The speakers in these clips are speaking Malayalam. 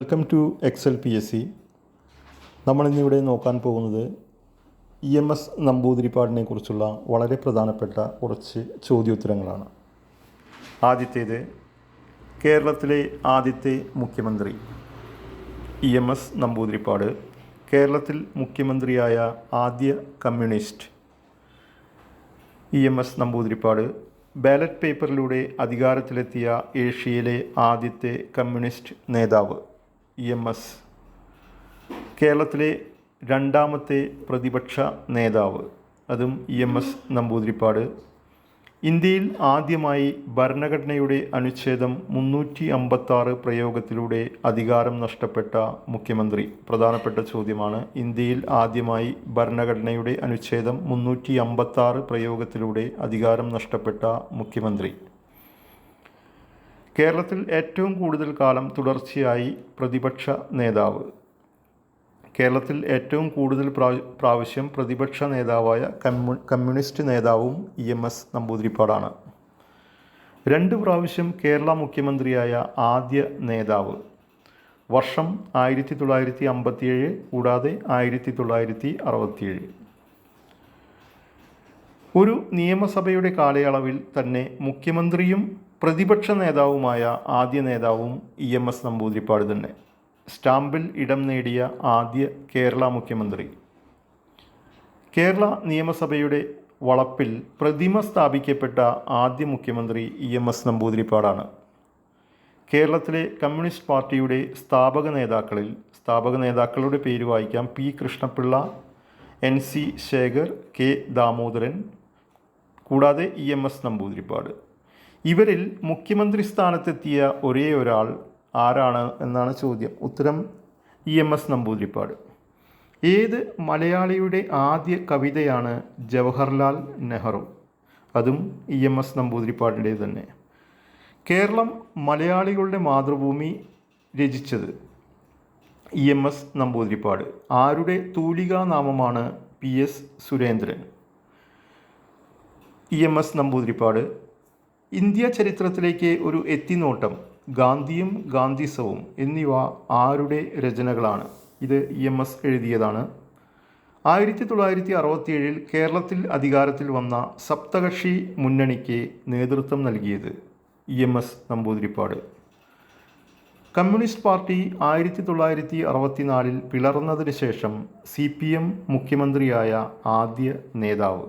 Welcome to Excel P S C നമ്മളിന്നിവിടെ നോക്കാൻ പോകുന്നത് ഇ എം എസ് നമ്പൂതിരിപ്പാടിനെ കുറിച്ചുള്ള വളരെ പ്രധാനപ്പെട്ട കുറച്ച് ചോദ്യോത്തരങ്ങളാണ്. ആദ്യത്തേത് കേരളത്തിലെ ആദ്യത്തെ മുഖ്യമന്ത്രി. ഇ എം എസ് നമ്പൂതിരിപ്പാട് കേരളത്തിൽ മുഖ്യമന്ത്രിയായ ആദ്യ communist. E M S Namboodiripad ballot പേപ്പറിലൂടെ അധികാരത്തിലെത്തിയ ഏഷ്യയിലെ ആദ്യത്തെ കമ്മ്യൂണിസ്റ്റ് നേതാവ്. E M S. കേരളത്തിലെ രണ്ടാമത്തെ പ്രതിപക്ഷ നേതാവ് അതും ഇ എം എസ് നമ്പൂതിരിപ്പാട്. ഇന്ത്യയിൽ ആദ്യമായി ഭരണഘടനയുടെ അനുച്ഛേദം മുന്നൂറ്റി അമ്പത്താറ് പ്രയോഗത്തിലൂടെ അധികാരം നഷ്ടപ്പെട്ട മുഖ്യമന്ത്രി. പ്രധാനപ്പെട്ട ചോദ്യമാണ് ഇന്ത്യയിൽ ആദ്യമായി ഭരണഘടനയുടെ അനുച്ഛേദം മുന്നൂറ്റി അമ്പത്താറ് പ്രയോഗത്തിലൂടെ അധികാരം നഷ്ടപ്പെട്ട മുഖ്യമന്ത്രി. കേരളത്തിൽ ഏറ്റവും കൂടുതൽ കാലം തുടർച്ചയായി പ്രതിപക്ഷ നേതാവ്. കേരളത്തിൽ ഏറ്റവും കൂടുതൽ പ്രാവശ്യം പ്രതിപക്ഷ നേതാവായ കമ്മ്യൂ കമ്മ്യൂണിസ്റ്റ് നേതാവും ഇ എം എസ് നമ്പൂതിരിപ്പാടാണ്. രണ്ട് പ്രാവശ്യം കേരള മുഖ്യമന്ത്രിയായ ആദ്യ നേതാവ്. വർഷം ആയിരത്തി തൊള്ളായിരത്തി അമ്പത്തിയേഴ് കൂടാതെ ആയിരത്തി തൊള്ളായിരത്തി അറുപത്തിയേഴ് ഒരു നിയമസഭയുടെ കാലയളവിൽ തന്നെ മുഖ്യമന്ത്രിയും പ്രതിപക്ഷ നേതാവുമായ ആദ്യ നേതാവും ഇ എം എസ് നമ്പൂതിരിപ്പാട് തന്നെ. സ്റ്റാമ്പിൽ ഇടം നേടിയ ആദ്യ കേരള മുഖ്യമന്ത്രി. കേരള നിയമസഭയുടെ വളപ്പിൽ പ്രതിമ സ്ഥാപിക്കപ്പെട്ട ആദ്യ മുഖ്യമന്ത്രി ഇ എം എസ് നമ്പൂതിരിപ്പാടാണ്. കേരളത്തിലെ കമ്മ്യൂണിസ്റ്റ് പാർട്ടിയുടെ സ്ഥാപക നേതാക്കളിൽ സ്ഥാപക നേതാക്കളുടെ പേര് വായിക്കാം. P Krishnapillai N C Sekhar K Damodaran കൂടാതെ ഇ എം എസ് നമ്പൂതിരിപ്പാട്. ഇവരിൽ മുഖ്യമന്ത്രി സ്ഥാനത്തെത്തിയ ഒരേ ഒരാൾ ആരാണ് എന്നാണ് ചോദ്യം. ഉത്തരം ഇ എം എസ് നമ്പൂതിരിപ്പാട്. ഏത് മലയാളിയുടെ ആദ്യ കവിതയാണ് ജവഹർലാൽ നെഹ്റു? അതും ഇ എം എസ് നമ്പൂതിരിപ്പാടിന്റെ തന്നെ. കേരളം മലയാളികളുടെ മാതൃഭൂമി രചിച്ചത് ഇ എം എസ് നമ്പൂതിരിപ്പാട്. ആരുടെ തൂലികാനാമമാണ് P S Surendran? E M S Namboodiripad India ചരിത്രത്തിലേക്ക് ഒരു എത്തിനോട്ടം ഗാന്ധിയും ഗാന്ധിസവും എന്നിവ ആരുടെ രചനകളാണ്? ഇത് ഇ എം എസ് എഴുതിയതാണ്. ആയിരത്തി തൊള്ളായിരത്തി അറുപത്തിയേഴിൽ കേരളത്തിൽ അധികാരത്തിൽ വന്ന സപ്തകക്ഷി മുന്നണിക്ക് നേതൃത്വം നൽകിയത് E M S Namboodiripad. Communist party ആയിരത്തി തൊള്ളായിരത്തി അറുപത്തിനാലിൽ പിളർന്നതിന് ശേഷം സി പി എം മുഖ്യമന്ത്രിയായ ആദ്യ നേതാവ്.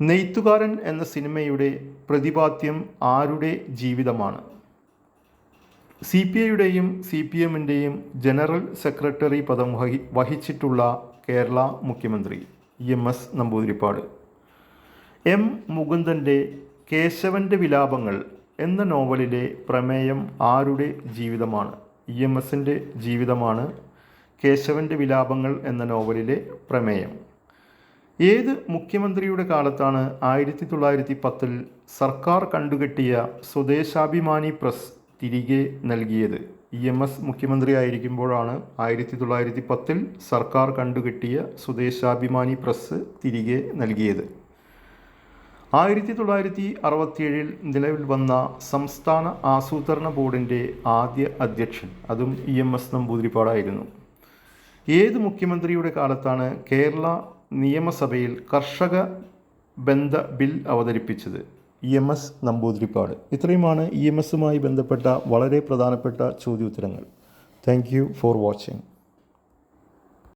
നെയ്ത്തുകാരൻ എന്ന സിനിമയുടെ പ്രതിപാദ്യം ആരുടെ ജീവിതമാണ്? സി പി ഐയുടെയും സി പി എമ്മിന്റെയും ജനറൽ സെക്രട്ടറി പദം വഹി വഹിച്ചിട്ടുള്ള കേരള മുഖ്യമന്ത്രി എം എസ് നമ്പൂതിരിപ്പാട്. എം മുകുന്ദന്റെ കേശവന്റെ വിലാപങ്ങൾ എന്ന നോവലിലെ പ്രമേയം ആരുടെ ജീവിതമാണ്? ഇ എം എസിന്റെ ജീവിതമാണ് കേശവന്റെ വിലാപങ്ങൾ എന്ന നോവലിലെ പ്രമേയം. ഏത് മുഖ്യമന്ത്രിയുടെ കാലത്താണ് ആയിരത്തി തൊള്ളായിരത്തി പത്തിൽ സർക്കാർ കണ്ടുകെട്ടിയ സ്വദേശാഭിമാനി പ്രസ് തിരികെ നൽകിയത്? ഇ എം എസ് മുഖ്യമന്ത്രി ആയിരിക്കുമ്പോഴാണ് ആയിരത്തി തൊള്ളായിരത്തി പത്തിൽ സർക്കാർ കണ്ടുകെട്ടിയ സ്വദേശാഭിമാനി പ്രസ് തിരികെ നൽകിയത്. ആയിരത്തി തൊള്ളായിരത്തി അറുപത്തിയേഴിൽ നിലവിൽ വന്ന സംസ്ഥാന ആസൂത്രണ ബോർഡിന്റെ ആദ്യ അധ്യക്ഷൻ അതും ഇ എം എസ് നമ്പൂതിരിപ്പാടായിരുന്നു. ഏത് മുഖ്യമന്ത്രിയുടെ കാലത്താണ് കേരള നിയമസഭയിൽ കർഷക ബന്ധ ബിൽ അവതരിപ്പിച്ചത്. E M S Namboodiripad. ഇത്രയുമാണ് ഇ എം എസുമായി ബന്ധപ്പെട്ട വളരെ പ്രധാനപ്പെട്ട ചോദ്യോത്തരങ്ങൾ. Thank you for watching.